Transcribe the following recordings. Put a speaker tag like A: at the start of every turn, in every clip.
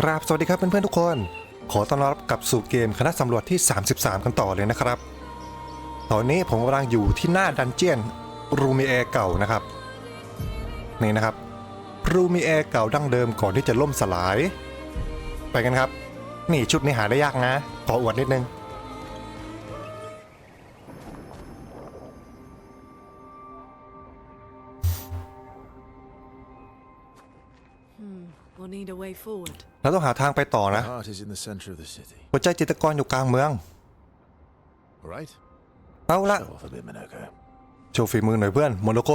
A: กราบสวัสดีครับเพื่อนๆทุกคน ขอต้อนรับกลับสู่เกมคณะสำรวจที่ 33 กันต่อเลยนะครับ ตอนนี้ผมกำลังอยู่ที่หน้าดันเจียนรูมีแอร์เก่านะครับ นี่นะครับ รูมีแอร์เก่าดั้งเดิมก่อนที่จะล่มสลาย ไปกันครับ นี่ชุดนี้หาได้ยากนะ ขออวดนิดนึง เราต้องหาทางไปต่อนะ
B: Heart is in the center of the city.
A: หัวใจจิตรกรอยู่กลางเมือง
B: All right?
A: เอาละ
B: Show off a bit, Minoko.
A: โชว์ฝีมือหน่อยเพื่อนโมโนโก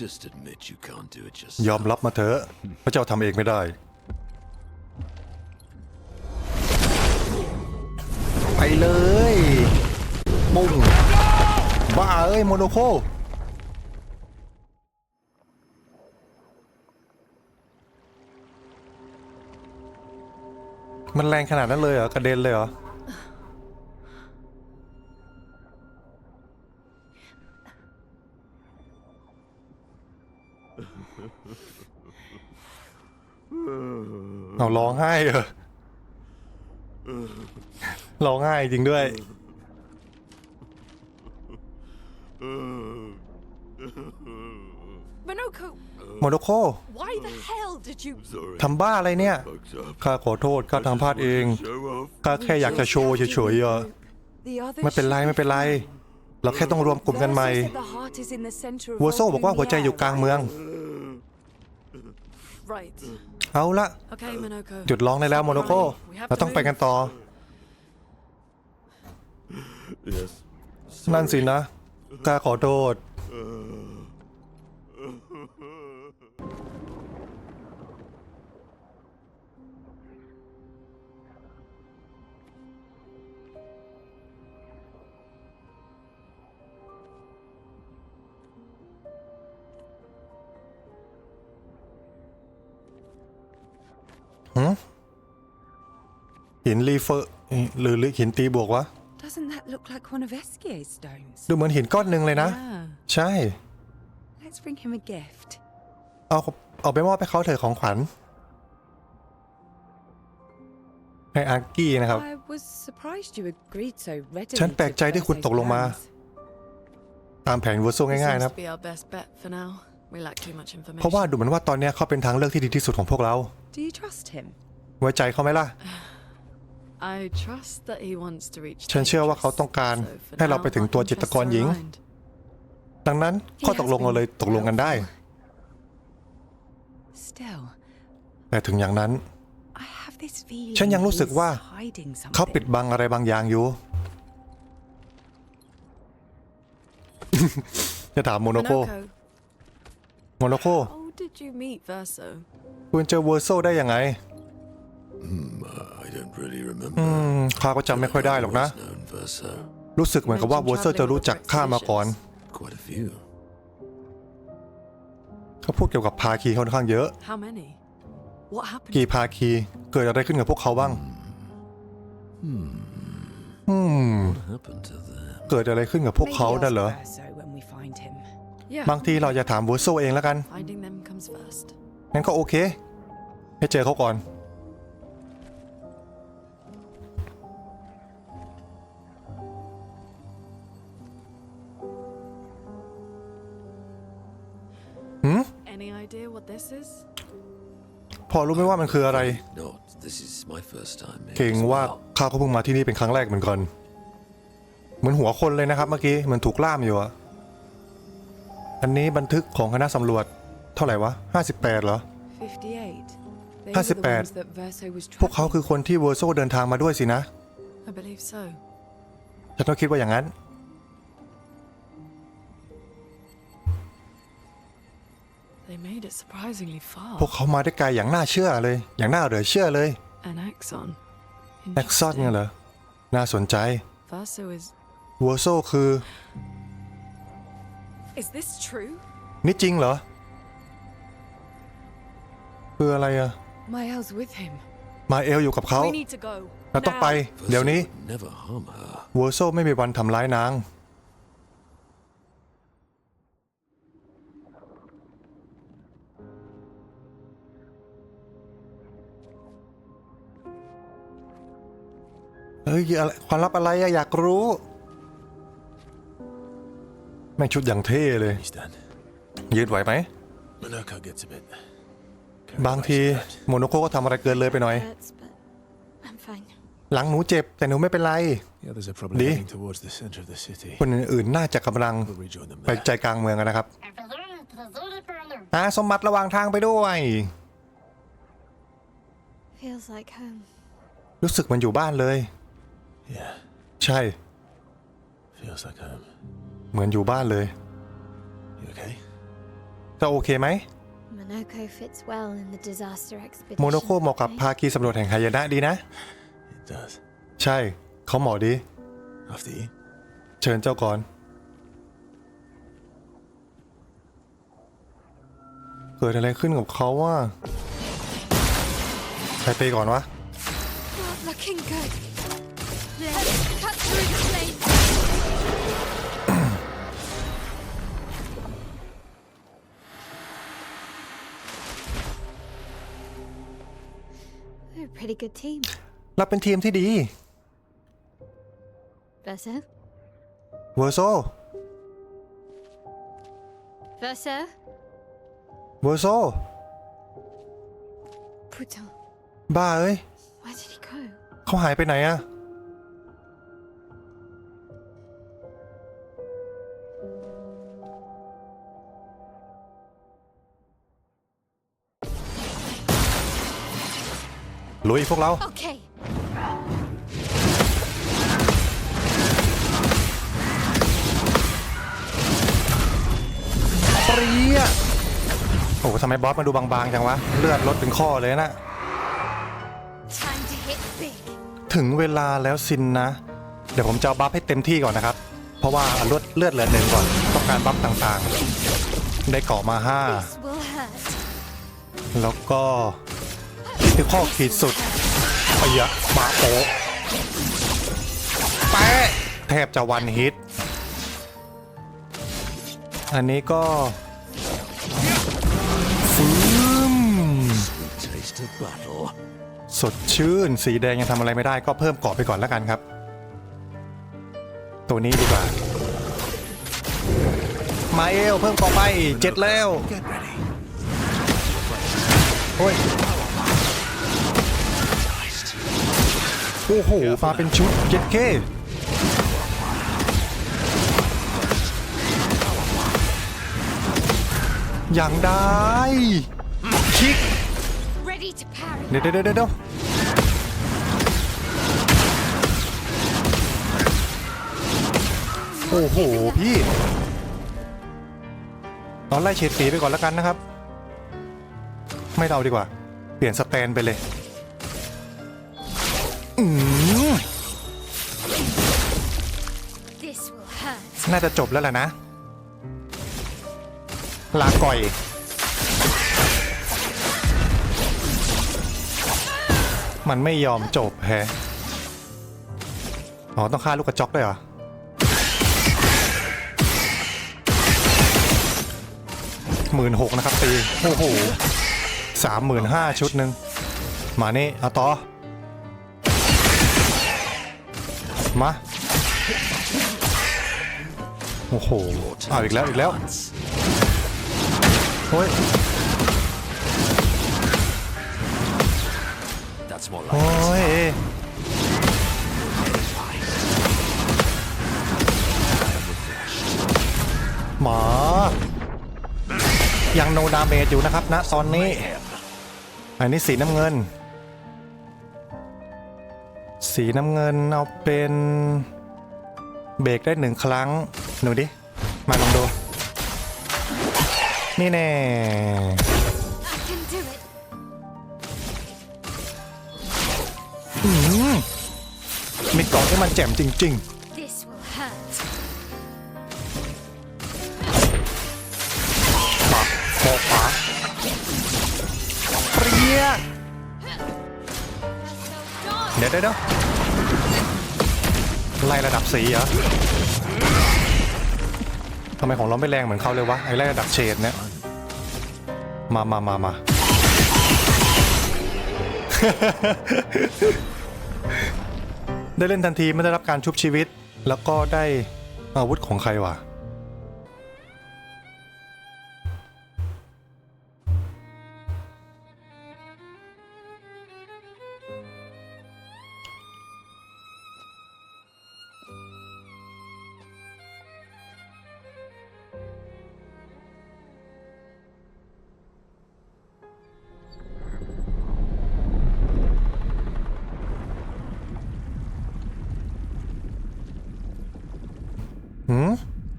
C: Just admit you can't do it
A: ยอม
C: yourself.
A: รับมาเถอะพระเจ้าทำเองไม่ได้ ไปเลยปุ้งบ้าเอ้ยโมโนโค มันแรงขนาดนั้นเลยเหรอกระเด็นเลยเหรอ เอาร้องไห้เหรอร้องไห้จริงด้วย
D: Minoko,
A: โมโนโค
D: why the hell did you?
C: Sorry.
A: ทำบ้าอะไรเนี่ย
C: Fucked up.
A: ข้าขอโทษข้าทำพลาดเอง
C: Show off.
A: ข้าแค่อยากจะโชว์เฉยๆอะ
D: The other
A: ไม่เป็นไรไม่เป็นไร เราแค่ต้องรวมกลุ่มกันใหม่
D: Verso said the heart is in the center of
A: วัวโซ่บอกว่าหัวใจอยู่กลางเมือง
D: Right.
A: เอาละ
D: Okay, Minoko.
A: หยุดร้องได้แล้วโมโนโคเราต้องไปกันต่อ
C: Yes.
A: นั่นสินะข้าขอโทษ เฟอร์หรือหินตีบวกวะ
E: Doesn't that look like one of Esquier's stones?
A: ดูเหมือนหินก้อนหนึ่งเลยนะ
D: Yeah.
A: ใช่
E: Let's bring him a gift.
A: เอาเอาไปมอบให้เขาเถอะของขวัญให้อาร์กี้นะครับ
E: I was surprised you agreed so readily.
A: ฉันแปลกใจที่คุณตกลงมา
E: to Verso's
A: ตามแผนเวอร์โซ
D: This
A: ง่ายๆ
D: seems
A: นะครับ
D: to be our best bet for now. We lack too much
A: เพราะว่า
D: information.
A: ดูเหมือนว่าตอนเนี้ยเขาเป็นทางเลือกที่ดีที่สุดของพวกเรา
E: plans. Do you trust him?
A: ไว้ใจเขาไหมล่ะ
D: I trust that he wants to reach.
A: ฉันเชื่อว่าเขาต้องการ
D: So for
A: ให้เรา
D: now,
A: ไปถึง
D: our
A: ตัวจิตรกรหญิง
D: interests are aligned.
A: ดังนั้นข้อตกลงเราเลยตกลงกันได้
E: Still,
A: แต่ถึงอย่างนั้น
E: I have this feeling
A: ฉันยังรู้สึก
E: he's
A: ว่า
E: hiding
A: เขาปิด
E: something.
A: บังอะไรบางอย่างอยู่ จะถามโมโนโค
D: Minoko,
A: โมโนโค
D: how did you meet Verso?
A: คุณเจอเวอร์โซได้ยังไง
C: I don't really
A: อื
C: remember.
A: มข้าก็จำไม่ค่อยได้หรอกนะ
C: Always known Verso.
A: รู้สึกเหมือนกับว่าเวอร์โซจะรู้จักข้ามาก่อน
C: Quite a few.
A: เขาพูดเกี่ยวกับภาคีค่อนข้างเยอะ
D: How many? What happened?
A: กี่ภาคีเกิดอะไรขึ้นกับพวกเขาบ้างอืม
C: What happened to them?
A: เกิดอะไรขึ้นกับพวก
E: Maybe
A: เขา
E: ask
A: นั่นเหรอ
E: Verso when we find him.
D: Yeah.
A: บางทีเราจะถามเวอร์โซเองแล้วกัน
D: Finding them comes first.
A: งั้นก็โอเค ให้เจอเขาก่อน
D: what this is?
A: พอรู้ไหมว่ามันคืออะไร
C: Not. This is my first time here.
A: เก่ง
C: as
A: ว่า
C: well.
A: ข้าก็เพิ่งมาที่นี่เป็นครั้งแรกเหมือนกัน เหมือนหัวคนเลยนะครับเมื่อกี้เหมือนถูกล่ามอยู่อะอันนี้บันทึกของคณะสำรวจ เท่าไหร่วะ 58 เหรอ
E: 58. They
A: 58
E: were the ones that Verso was
A: พวกเขาคือคนที่เวอร์โซเดินทางมาด้วยสินะ
D: I believe so.
A: ฉันก็คิดว่าอย่างนั้น พวกเขามาได้ไกลอย่างน่าเชื่อเลย อย่างน่าเหลือเชื่อเลย
D: An axon.
A: แอ็กซอนเนี่ยเหรอ น่าสนใจ
D: Verso is.
A: เวอร์โซคือ
D: Is this true?
A: นี่จริงเหรอ คืออะไรอะ
E: Mael's with him.
A: มาเอลอยู่กับเขา
D: We need to go.
A: เราต้องไป
C: Verso
A: เดี๋ยวนี้
C: would never harm her.
A: เวอร์โซไม่มีวันทำร้ายนาง เฮ้ยอะไรความลับอะไรอะอยากรู้ แม่งชุดอย่างเท่เลย
B: He's done.
A: ยืดไหวไหม
B: Monoko gets a bit.
A: บางทีโมโนโคก็ทำอะไรเกินเลยไปหน่อย
F: hurts, but I'm fine.
A: หลังหนูเจ็บแต่หนูไม่เป็นไร
B: The others are probably
A: Di.
B: heading towards the center of the city.
A: คนอื่นๆน่าจะกำลัง
B: We'll rejoin them
A: ไป
B: there.
A: ใจกลางเมืองกันนะครับอ่าสมบัติระหว่างทางไปด้วย
F: Feels like home.
A: รู้สึกเหมันอยู่บ้านเลย
B: Yeah,
A: ใช่
B: feels like home.
A: เหมือนอยู่บ้านเลย
B: You okay?
A: จะโอเคไหม
F: Monoko fits well in the disaster expedition.
A: โมโนโคเหมาะกับ
F: eh?
A: ภาคีสำรวจแห่งหายนะดีนะ
B: It does.
A: ใช่ เขาเหมาะดี
B: After you.
A: เชิญเจ้าก่อนเกิดอะไรขึ้นกับเขาว่า ใครตีก่อนวะ
F: Not looking good. Let's cut through the flames. We're a pretty good team.
A: เราเป็นทีมที่ดี
F: Versa?
A: เวอร์โซ
F: Versa?
A: เวอร์โซ
F: Putain.
A: บ้าเอ้ย
F: Where did he go?
A: เขาหายไปไหนอะ ลุยพวกเรา
F: Okay.
A: เปรี้ยโอ้โหทำไมบอสมาดูบางๆจังวะ เลือดลดเป็นข้อเลยนะ
F: Time to hit big.
A: ถึงเวลาแล้วสินนะ เดี๋ยวผมจะเอาบัฟให้เต็มที่ก่อนนะครับ เพราะว่าเลือดเลือดเหลือหนึ่งก่อน ต้องการบัฟต่างๆ ได้เกาะมา
F: This will hurt.
A: 5แล้วก็ ที่ข้อขีดสุดไอ้ยะมาโปะแปะแทบจะวันฮิต อันนี้ก็ฟืมสดชื่นสีแดงยังทำอะไรไม่ได้ก็เพิ่มเกาะไปก่อนแล้วกันครับ ตัวนี้ดีกว่า มาเอลเพิ่มเกาะไปเจ็ดแล้วโอ้ย โอ้โหมาเป็นชุดเจ็ดเคอย่างได้ คิก
F: Ready to parry.
A: เดี๋ยวเดี๋ยวเดี๋ยวเดี๋ยวโอ้โห พี่เอาไล่เฉดสีไปก่อนแล้วกันนะครับ ไม่เอาดีกว่า เปลี่ยนสแตนไปเลย น่าจะจบแล้วแหละนะ ลาก่อย มันไม่ยอมจบแฮะอ๋อ ต้องฆ่าลูกกระจอกด้วยเหรอ หมื่นหกนะครับตี โอ้โหสามหมื่นห้าชุดหนึ่ง มานี่ เอาต่อ มา โอ้โหเอาอีกแล้วอีกแล้วโอ้ยโอ้ยหมายังโนดาเมจอยู่นะครับณตอนนี้ อันนี้สีน้ำเงิน สีน้ำเงินเอาเป็นเบรกได้หนึ่งครั้งหนูดิ มาลองดู นี่แน่
F: I can do it.
A: อืมมีกล่องที่มันแจ่มจริง
F: This will hurt.
A: ๆมาโมกขวาเปรี้ย เดี๋ยวเดี๋ยวเดี๋ยวไล่ระดับสีเหรอทำไมของเราไม่แรงเหมือนเขาเลยวะไอ้ไล่ระดับเฉดเนี่ยมามามามาได้เล่นทันทีไม่ได้รับการชุบชีวิต แล้วก็ได้อาวุธของใครวะ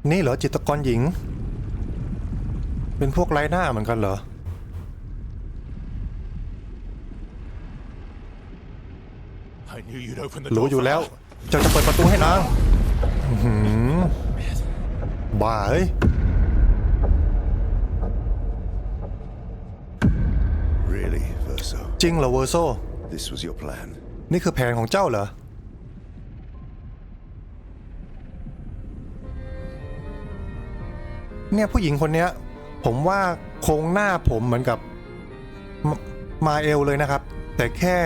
A: นี่เหรอจิตรกรหญิง เป็นพวกไร้หน้าเหมือนกันเหรอ
B: I knew you'd open the
A: รู้
B: door
A: อยู่
B: for
A: แล้ว
B: her.
A: เจ้าจะเปิดประตูให้นางอื้อหือบ้าเฮ้ย
G: Really, Verso?
A: จริงเหรอเวอร์โซ
G: This was your plan?
A: นี่คือแผนของเจ้าเหรอ เนี่ยผู้หญิงคนเนี้ย ผมว่าโครงหน้าผมเหมือนกับมมาเอลเลยนะครับ แต่แค่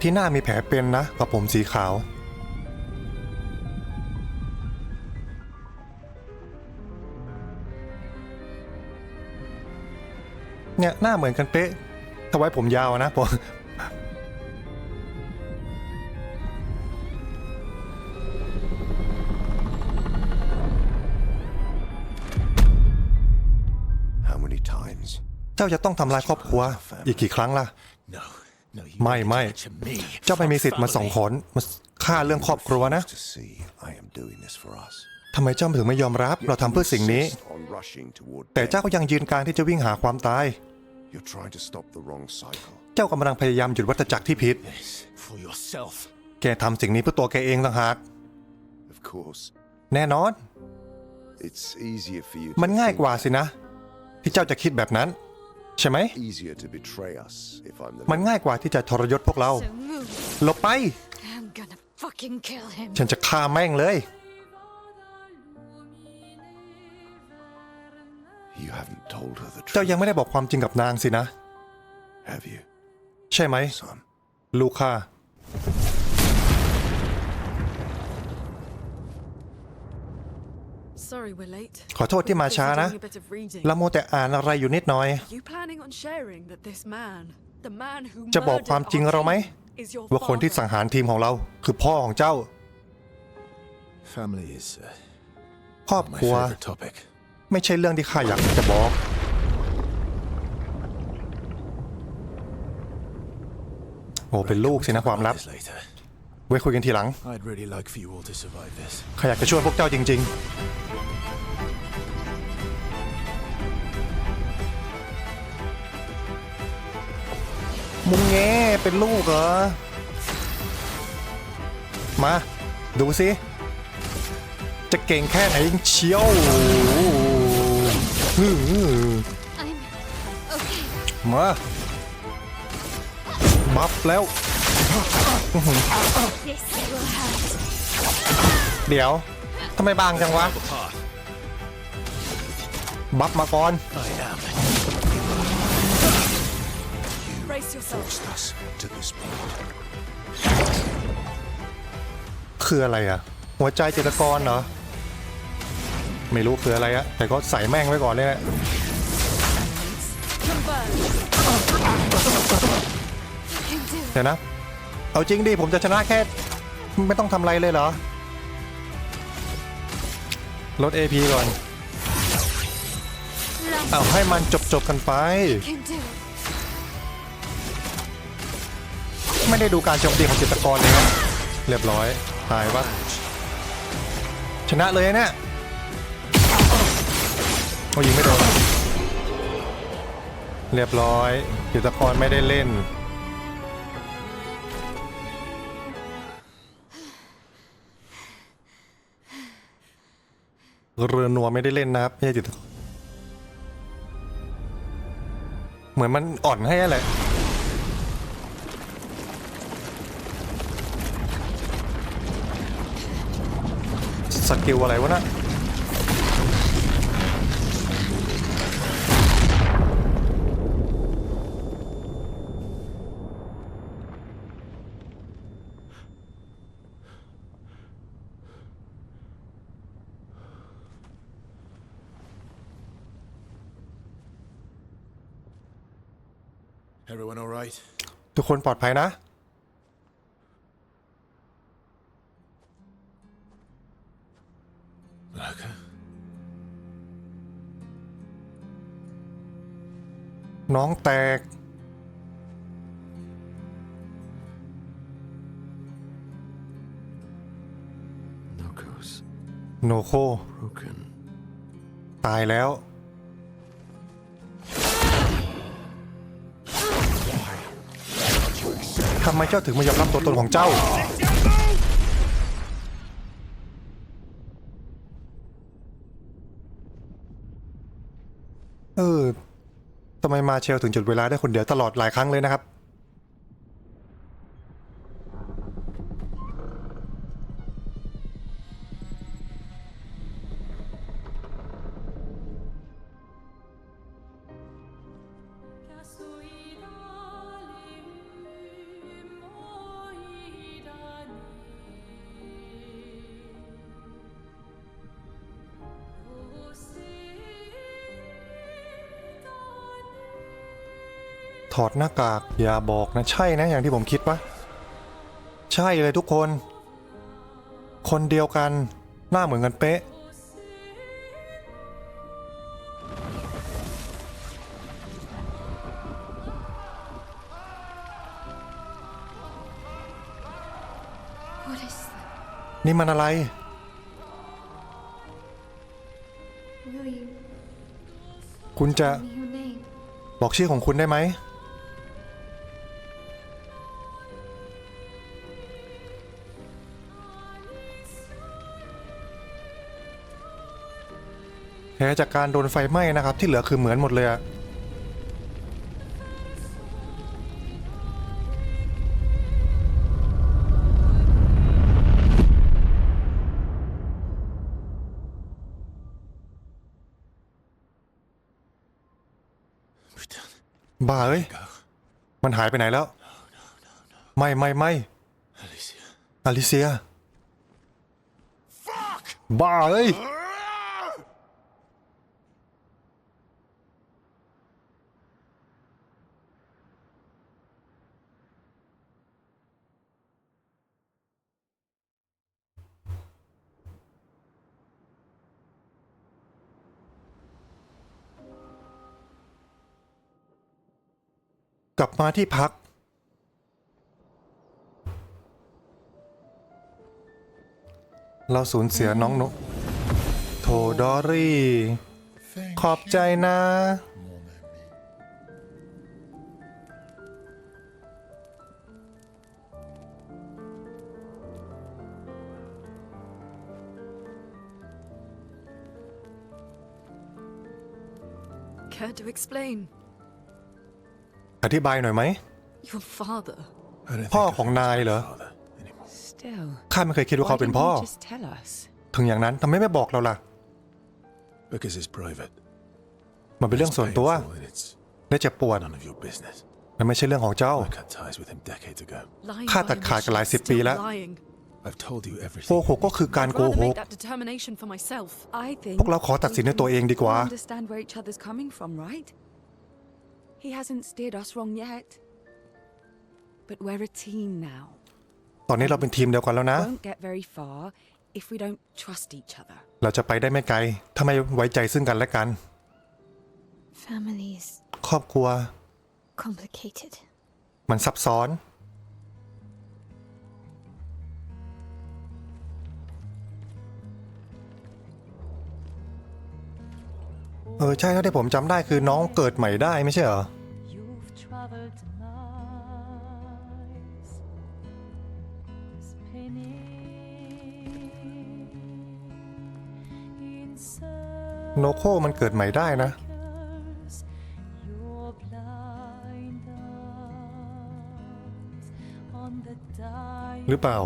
A: ที่หน้ามีแผลเป็นนะกับผมสีขาว เนี่ยหน้าเหมือนกันเป๊ะถ้าไว้ผมยาวนะผม เจ้าจะต้องทำลายครอบครัว อีกกี่ครั้งล่ะ ไม่ไม่ เจ้าไม่มีสิทธิ์มาส่งขนมาฆ่าเรื่องครอบครัวนะทำไมเจ้าถึงไม่ยอมรับ เราทำเพื่อสิ่งนี้ แต่เจ้าก็ยังยืนการที่จะวิ่งหาความตาย เจ้ากำลังพยายามหยุดวัฏจักรที่ผิด แกทำสิ่งนี้เพื่อตัวแกเองต่างหากแน่นอน มันง่ายกว่าสินะ ที่เจ้าจะคิดแบบนั้น ใช่ไหม
G: Easier to betray us if I'm the.
A: มันง่ายกว่าที่จะทรยศพวกเรา
F: So move.
A: หลบไป
F: I'm gonna fucking kill him.
A: ฉันจะฆ่าแม่งเลย
G: You haven't told her the
A: เจ้า
G: truth,
A: ยังไม่ได้บอกความจริงกับนางสินะ
G: have you,
A: ใช่ไหม
G: son?
A: ลูกข้า ขอโทษที่มาช้านะ
D: Busy doing a bit of reading.
A: ละโมวแต่อ่านอะไรอยู่นิดหน่อย
D: You planning on sharing that this man, the man who
A: จะบอกความจริงเราไหม
D: murdered our team, is your
A: ว่าคนที่
D: father?
A: สังหารทีมของเรา คือพ่อของเจ้า
B: Family is uh,
A: ครอบ
B: my
A: ครัว
B: favorite topic.
A: ไม่ใช่เรื่องที่ข้าอยากจะบอก โอ้เป็นลูกสินะความลับ
B: This later.
A: ไว้คุยกันทีหลัง
B: I'd really like for you all to survive this.
A: ข้าอยากจะช่วยพวกเจ้าจริง ๆมุงแงเป็นลูกเหรอ มา ดูสิ จะเก่งแค่ไหนเชียวอื้อ
F: I'm okay.
A: มา บัฟแล้ว
F: This will hurt.
A: เดี๋ยวทำไมบางจังวะ บัฟมาก่อนคืออะไรอะ หัวใจจิตกรเหรอ ไม่รู้คืออะไรอะแต่ก็ใส่แม่งไว้ก่อนเลยแหละเดี๋ยวนะ เอาจริงดิผมจะชนะแค่ ไม่ต้องทำอะไรเลยเหรอ ลด AP ก่อน เอาให้มันจบจบกันไป ไม่ได้ดูการโจมตีของจิตกรเลยนะเรียบร้อย ตายปะชนะเลยเนี่ยโอ้ยิงไม่โดนเรียบร้อยจิตกรไม่ได้เล่น เรือนัวไม่ได้เล่นนะครับไม่ใช่จิตเหมือนมันอ่อนให้อะไรสกิลอะไรวะนะ่ะ ทุกคนปลอดภัยนะ
B: Lurker?
A: น้องแตก
G: Nokos
A: โนโค
G: broken.
A: ตายแล้ว ทำไมเจ้าถึงไม่ยอมรับตัวตนของเจ้า เออทำไมมาเชลถึงจุดเวลาได้คนเดียวตลอดหลายครั้งเลยนะครับ ถอดหน้ากาก อย่าบอกนะ ใช่นะอย่างที่ผมคิดปะใช่เลยทุกคน คนเดียวกันหน้าเหมือนกันเป๊ะ
F: What is that?
A: นี่มันอะไร
F: Will you
A: คุณจะ
F: tell me your name?
A: บอกชื่อของคุณได้ไหม แผลจากการโดนไฟไหม้นะครับ ที่เหลือคือเหมือนหมดเลยอะบ้าเอ้ย
B: Go.
A: มันหายไปไหนแล้ว ไม่ไม่ไม่
B: Alicia.
A: อลิเซีย บ้าเอ้ย กลับมาที่พัก เราสูญเสียน้องนก โถดอรี่ ขอบใจนะ
D: Care to explain?
A: อธิบายหน่อยไหม
D: Your father.
B: I don't
A: พ่อ
B: think I
A: ของ
B: think
A: นาย
B: he's
A: เหรอ
B: my father anymore.
E: Still.
A: ข้าไม่เคยคิดว่า
E: Why
A: เขาเป็น
E: didn't
A: พ่อ
E: you just tell us?
A: ถึงอย่างนั้นทำไมไม่บอกเราล่ะ
B: Because it's private.
A: มันเป็นเรื่องส่วนตัว
B: Painful and it's
A: และเจ็บปวด
B: none of your business.
A: มันไม่ใช่เรื่องของเจ้า
B: I cut ties with him decades ago.
D: Lying
A: ข้า
D: by
A: ตัดขาดกันหลายสิบ
D: omission,
A: ปี
D: still
A: แล้ว
D: lying.
B: I've told you
A: โก
B: everything.
A: หกก็คือการ
D: I'd
A: โก
D: rather
A: ห
D: make
A: ก
D: that determination for myself.
E: I think
A: พวกเราขอตัดสินด้วยตัวเองดีกว่า
E: we understand where each other's coming from, right? He hasn't steered us wrong yet. But we're a team now.
A: ตอนนี้เราเป็นทีมเดียวกันแล้วนะ
E: Won't get very far if we don't trust each other.
A: เราจะไปได้ไม่ไกล ถ้าไม่ไว้ใจซึ่งกันและกัน
F: Families
A: ครอบครัว
F: complicated.
A: มันซับซ้อน เออใช่เท่าที่ผมจำได้คือน้องเกิดใหม่ได้ไม่ใช่เหรอโนโคมันเกิดใหม่ได้นะ หรือเปล่า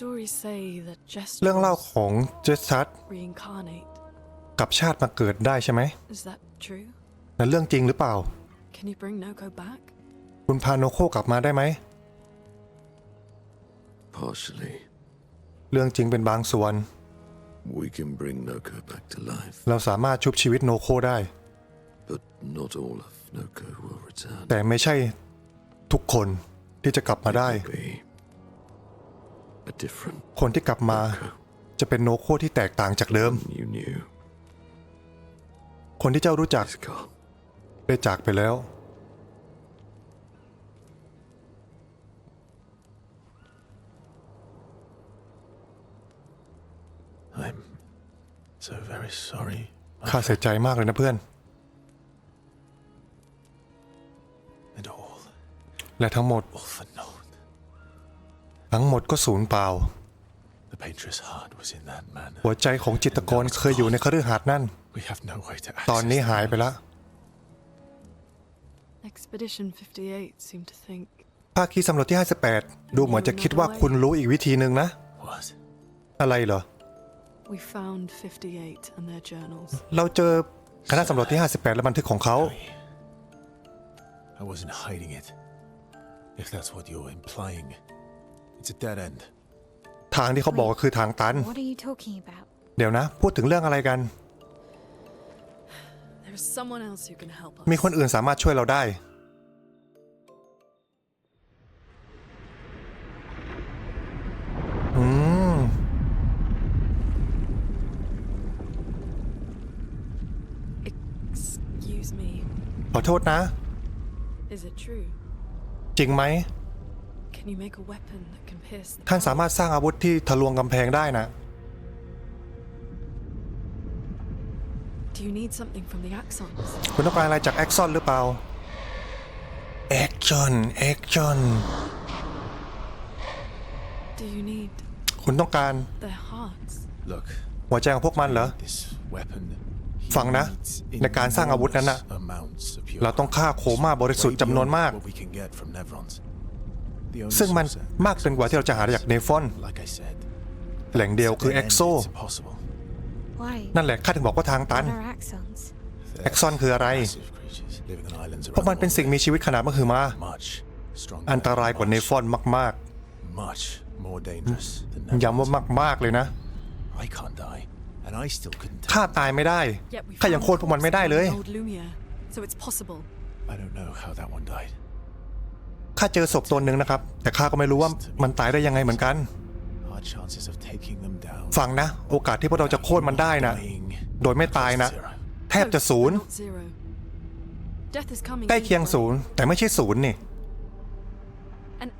A: เรื่องเล่าของเจสซัต
D: reincarnate.
A: กับชาติมาเกิดได้ใช่ไหม
D: Is that true?
A: นั่นเรื่องจริงหรือเปล่า
D: Can you bring Noko back?
A: คุณพาโนโคกลับมาได้ไหม
G: Partially.
A: เรื่องจริงเป็นบางส่วน
G: We can bring Noko back to life,
A: เราสามารถชุบชีวิตโนโคได้
G: but not all of Noko will return.
A: แต่ไม่ใช่ทุกคนที่จะกลับมาได้
G: Be a different
A: คนที่กลับมา
G: Noko
A: จะเป็นโนโคที่แตกต่างจากเดิม
G: you knew
A: คนที่เจ้ารู้จัก
G: is gone.
A: ได้จากไปแล้ว
B: I'm so very sorry. my
A: ข้าเสียใจมากเลยนะเพื่อน
B: And all,
A: และทั้งหมด
B: all for naught.
A: ทั้งหมดก็สูญเปล่า
B: The painter's heart was in that man.
A: หัวใจของจิตรกรเคยอยู่ในคฤหาสน์นั่น
B: We have no way to
A: ตอน
B: access
A: นี้
B: the
A: หายไป
B: knowledge.
A: ละ
D: Expedition 58 seemed to think
A: ภาคีสำรวจที่ 58 ดูเหมือนจะคิดว่าคุณรู้อีกวิธีหนึ่งนะ
B: What?
A: อะไรเหรอ
D: we found 58 and their journals.
A: เราเจอคณะสำรวจที่ 58 และบันทึกของเขา
B: I wasn't hiding it. If that's what you're implying, it's a dead end.
A: ทางที่เขาบอกก็คือทางตัน
F: What are you talking about?
A: เดี๋ยวนะ พูดถึงเรื่องอะไรกัน
D: There is someone else who can help us.
A: มีคนอื่นสามารถช่วยเราได้ อืม
D: Excuse me.
A: ขอโทษนะ
D: Is it true?
A: จริงไหม ท่านสามารถสร้างอาวุธที่ทะลวงกำแพงได้นะ
D: Do you need something from the axons?
A: คุณต้องการอะไรจากแอคซอนหรือเปล่า แอคชอนแอคชอน
D: Do you need
A: คุณต้องการ
D: their hearts?
B: Look,
A: หัวใจของพวกมันเหรอ
B: this weapon.
A: ฟังนะ ในการสร้างอาวุธนั้นน่ะ
B: amounts of pure
A: เราต้องฆ่าโคม่าบริสุทธิ์จำนวนมาก ซึ่งมัน
B: source,
A: มากเกินกว่าที่เราจะหาได้จากเนฟอน
B: like I said,
A: แหล่งเดียวคือ
B: dead
A: เอ็
B: end,
A: กโซ
B: it's impossible.
F: Why?
A: นั่นแหละข้าถึงบอกว่าทางตัน
F: What are axons?
A: แอ็กซอนคืออะไร
B: Massive creatures living on islands
A: พวก
B: around
A: มัน
B: the
A: เป็นสิ่ง
B: world.
A: มีชีวิตขนาดมหึมา
B: much stronger,
A: อันตรายกว่าเน
B: much,
A: ฟอนมาก
B: much more dangerous than
A: ๆย้ำว่า
B: Nevrons.
A: มาก ๆ เลยนะ
B: I can't die, and I still couldn't.
A: ข้าตายไม่ได้
D: Yet we
A: ข้ายัง
D: found
A: โค่นพวกมันไม่ได้เลย
D: an old Lumiere, so it's possible.
B: I don't know how that one died.
A: ข้าเจอศพตัวหนึ่งนะครับ แต่ข้าก็ไม่รู้ว่ามันตายได้ยังไงเหมือนกัน
B: Our chances of taking them down.
A: ฟังนะ โอกาสที่พวกเราจะโค่นมันได้นะ
B: dying
A: โดยไม่ตายนะ
B: zero.
A: แทบจะศูนย์
D: Close, but not zero. Death is coming
A: ใกล้เคียง
D: either
A: ศูน
D: way.
A: ย์แต่ไม่ใช่ศูนย์นี่
D: And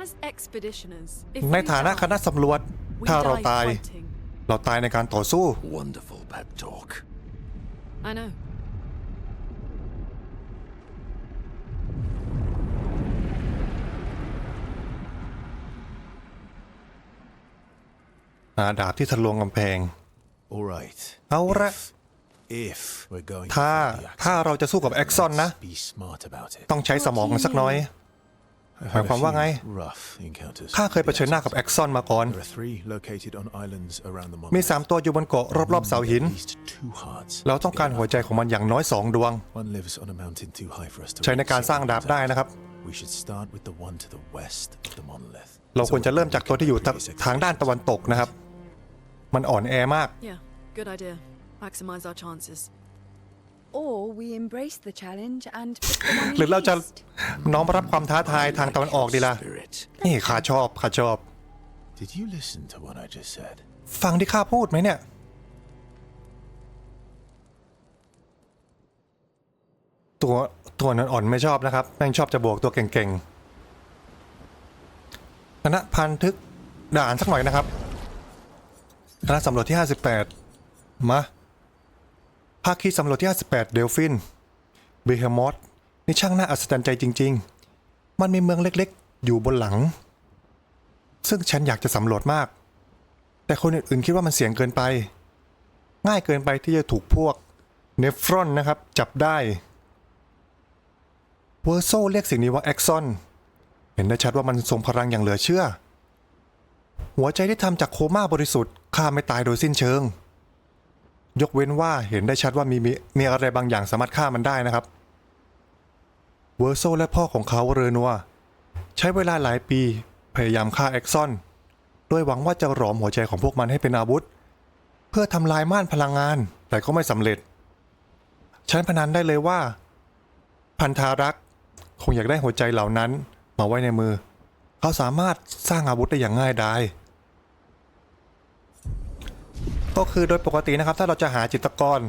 D: as expeditioners, if
A: ใน
D: we
A: ฐานะ
D: die,
A: คณะสำรวจ
D: we
A: ถ้าเรา
D: die
A: ตาย
D: fighting.
A: เราตายในการต่อสู้
G: Wonderful pep talk.
D: I know.
A: หาดาบที่ทะลวงกำแพง
B: All right.
A: เอาละ
B: If we're going
A: ถ้า
B: to fight the
A: ถ้า
B: Axon,
A: เราจะสู้กับแอ็กซอนนะ
B: let's be smart about it.
A: ต้องใช้สมองกันสักน้อย
B: I've
A: หมาย
B: had
A: ความ
B: a
A: ว่าไง
B: few rough encounters
A: ข้าเคย
B: with
A: เผ
B: the
A: ชิญหน้ากับ
B: Axons.
A: แอ็กซอนมาก่อน
B: There are three located on islands around the
A: มี
B: monolith.
A: 3ตัวอยู่บนเกาะรอบๆเสาหิน
B: At least two hearts.
A: เราต้องการหัวใจของมันอย่างน้อย2ดวง
B: One lives on a mountain too high for us to
A: ใช้ใน
B: reach,
A: การ
B: so
A: สร้างดาบได้นะครับ
B: We should start with the one to the west of the monolith.
A: เราควรจะเริ่ม
B: So we
A: จาก
B: can
A: ตัวที่อยู่
B: previous
A: ทางด้านตะวันตกนะครับ มันอ่อนแอมาก
D: Yeah, good idea. Maximize our chances.
E: Or we embrace the challenge and put them on
A: หรือเราจะ
E: the east.
A: น้อมรับความท้าทายทางตะวันออกดีล่ะ
G: Spirit.
A: นี่ข้าชอบข้าชอบ
B: Did you listen to what I just said?
A: ฟังที่ข้าพูดไหมเนี่ย ตัวตัวนั้นอ่อนไม่ชอบนะครับ แม่งชอบจะบวกตัวเก่งๆคณะพันทึกด่านสักหน่อยนะครับ คณะสำรวจที่ 58 มาภาคีสำรวจที่ 58 เดลฟินเบเฮมอสนี่ช่างน่าอัศจรรย์ใจจริง ๆ มันมีเมืองเล็กๆ อยู่บนหลัง ซึ่งฉันอยากจะสำรวจมาก แต่คนอื่นๆคิดว่ามันเสี่ยงเกินไป ง่ายเกินไปที่จะถูกพวกเนฟรอนนะครับ จับได้เวอร์โซเรียกสิ่งนี้ว่าแอ็กซอนเห็นได้ชัดว่ามันทรงพลังอย่างเหลือเชื่อ หัวใจที่ทำจากโคม่าบริสุทธิ์ ฆ่าไม่ตายโดยสิ้นเชิง ยกเว้นว่าเห็นได้ชัดว่ามีมีมีอะไรบางอย่างสามารถฆ่ามันได้นะครับ เวอร์โซและพ่อของเขาเรนัวใช้เวลาหลายปีพยายามฆ่าแอ็กซอนโดยหวังว่าจะหลอมหัวใจของพวกมันให้เป็นอาวุธ เพื่อทำลายม่านพลังงาน แต่ก็ไม่สำเร็จ ฉันพนันได้เลยว่า พันธารักษ์คงอยากได้หัวใจเหล่านั้นมาไว้ในมือ เขาสามารถสร้างอาวุธได้อย่างง่ายดาย ก็คือโดยปกตินะครับ ถ้าเราจะหาจิตกร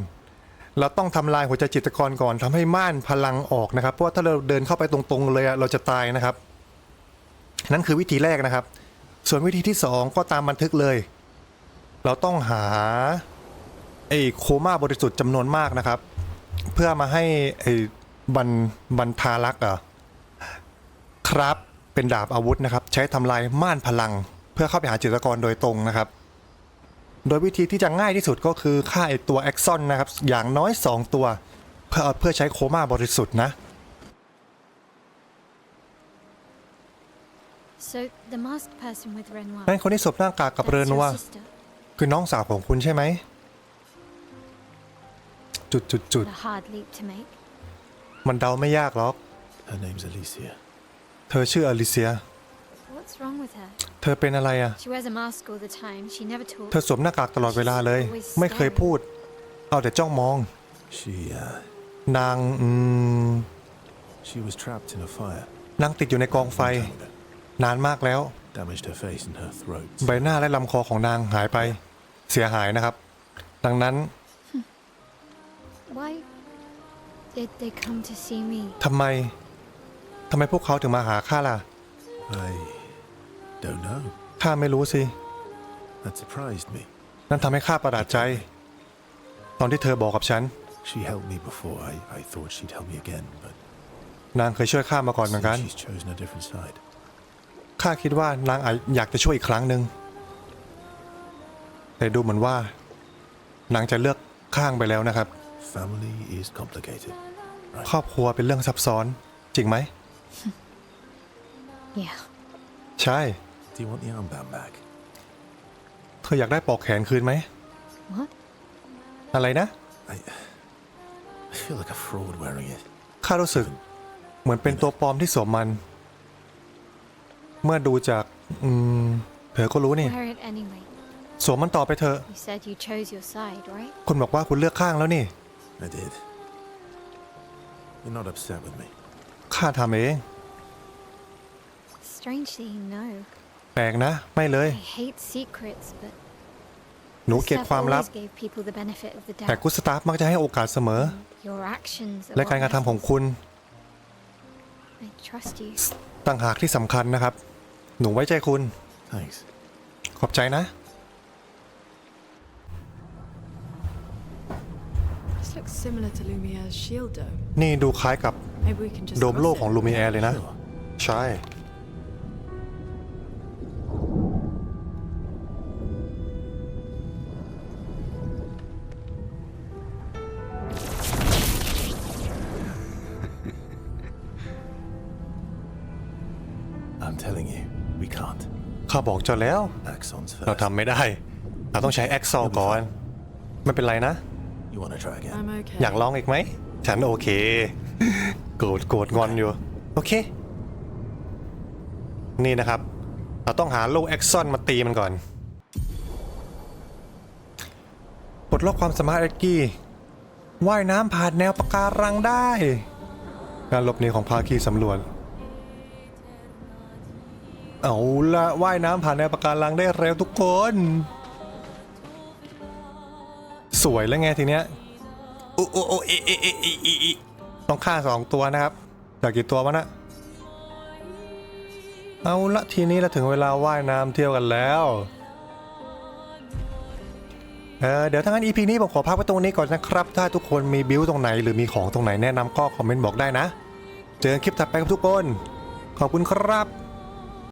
A: เราต้องทำลายหัวใจจิตกรก่อนทำให้ม่านพลังออกนะครับ เพราะว่าถ้าเราเดินเข้าไปตรงๆเลยเราจะตายนะครับ นั่นคือวิธีแรกนะครับ ส่วนวิธีที่สองก็ตามบันทึกเลย เราต้องหาไอ้โคม่าบริสุทธิ์จำนวนมากนะครับ เพื่อมาให้ไอ้บันบันทารักษ์เหรอครับเป็นดาบอาวุธนะครับ ใช้ทำลายม่านพลัง เพื่อเข้าไปหาจิตกรโดยตรงนะครับ โดยวิธีที่จะง่ายที่สุดก็คือฆ่าไอตัวแอ็กซอนนะครับ อย่างน้อย 2 ตัว เพื่อเพื่อใช้โคม่าบริสุทธิ์นะ
F: So, the masked person with Renoir.
A: นั่นคนที่สวมหน้ากากกับ
F: that's
A: เรนัว
F: your sister.
A: คือน้องสาวของคุณใช่ไหม จุดจุดจุด
F: What a hard leap to make.
A: มันเดาไม่ยากหรอก
B: Her name's Alicia.
A: เธอชื่ออลิเซีย
F: What's wrong with her?
A: เธอเป็นอะไรอะ
F: She wears a mask all the time. She never
A: เธอ
F: talks.
A: สวมหน้ากากตลอดเวลาเลย ไม่เคยพูด เอาแต่จ้องมอง
B: She, uh,
A: นางอืม
B: she was trapped in a fire.
A: นางติดอยู่ในกองไฟ
B: Time ago.
A: นานมากแล้ว
B: Damaged her face and her throat.
A: ใบหน้าและลำคอของนางหายไป เสียหายนะครับ ดังนั้น
F: Why did they come to see me?
A: ทำไม ทำไมพวกเขาถึงมาหาข้าล่ะ
B: I don't know.
A: ข้าไม่รู้สิ
B: That surprised me.
A: นั่นทำให้ข้าประหลาดใจ ตอนที่เธอบอกกับฉัน
B: She helped me before. I, I thought she'd help me again, but
A: นางเคยช่วยข้ามาก่อนเหมือนกัน
B: she's chosen a different side.
A: ข้าคิดว่านางอาจอยากจะช่วยอีกครั้งหนึ่งแต่ดูเหมือนว่า นางจะเลือกข้างไปแล้วนะครับ
B: Family is complicated.
A: ครอบครัวเป็นเรื่องซับซ้อน จริงไหม
F: Yeah.
A: ใช่
B: Do you want the armband back?
A: เธออยากได้ปลอกแขนคืนไหม
F: What?
A: อะไรนะ
B: I, I feel like a fraud wearing it.
A: ข้ารู้สึกเหมือนเป็นตัวปลอมที่สวมมัน เมื่อดูจาก อืม เธอก็รู้นี่
F: Wear it anyway.
A: สวมมันต่อไปเถอะ
F: You said you chose your side, right?
A: คุณบอกว่าคุณเลือกข้างแล้วนี่
B: I did. You're not upset with me.
A: ข้าทำเอง
F: Strange that you know.
A: แปลกนะ ไม่เลย
F: I hate secrets, but
A: หนูเก็บ
F: Gustav
A: ความลับ
F: always gave people the benefit of the
A: แต่
F: doubt.
A: กุสตาฟมักจะให้โอกาสเสมอ
F: Your actions are
A: และ
F: what
A: การกระทำของ
F: matters.
A: คุณ
F: I trust you.
A: ต่างหากที่สำคัญนะครับ หนูไว้ใจคุณ
B: Thanks.
A: ขอบใจนะ
D: This looks similar to Lumiere's shield dome.
A: นี่ดูคล้ายกับ
D: Maybe we can just
A: โดม
D: cross
A: โลก
D: it.
A: ของลูมิแอร์เลยนะ
B: Sure.
A: ใช่ บอกเจ้าแล้ว
B: Axons
A: เรา
B: first.
A: ทำไม่ได้ เราต้องใช้แอคซอลก่อน ไม่เป็นไรนะ
B: You want to try again?
D: I'm okay.
A: อยากลองอีกไหม ฉันโอเค โกรธโกรธงอนอยู่ โอเค นี่นะครับ เราต้องหาโลแอ็กซอนมาตีมันก่อนปลดล็อกความสามารถเอ็กกี้ว่ายน้ำผ่านแนวปะการังได้ การหลบหนีของภาคีสำรวจ เอาละว่ายน้ำผ่านแนวปะการังได้เร็วทุกคน สวยแล้วไงทีเนี้ยโอ้โอ้โอ้เอเอเอเอเออต้องฆ่าสองตัวนะครับจากกี่ตัววะนะเอาละทีนี้เราถึงเวลาว่ายน้ำเที่ยวกันแล้วเออเดี๋ยวทั้างั้น EP นี้ผมขอพักไว้ตรงนี้ก่อนนะครับ ถ้าทุกคนมีบิวตรงไหนหรือมีของตรงไหนแนะนำก็คอมเมนต์บอกได้นะ เจอกันคลิปถัดไปกับทุกคน ขอบคุณครับ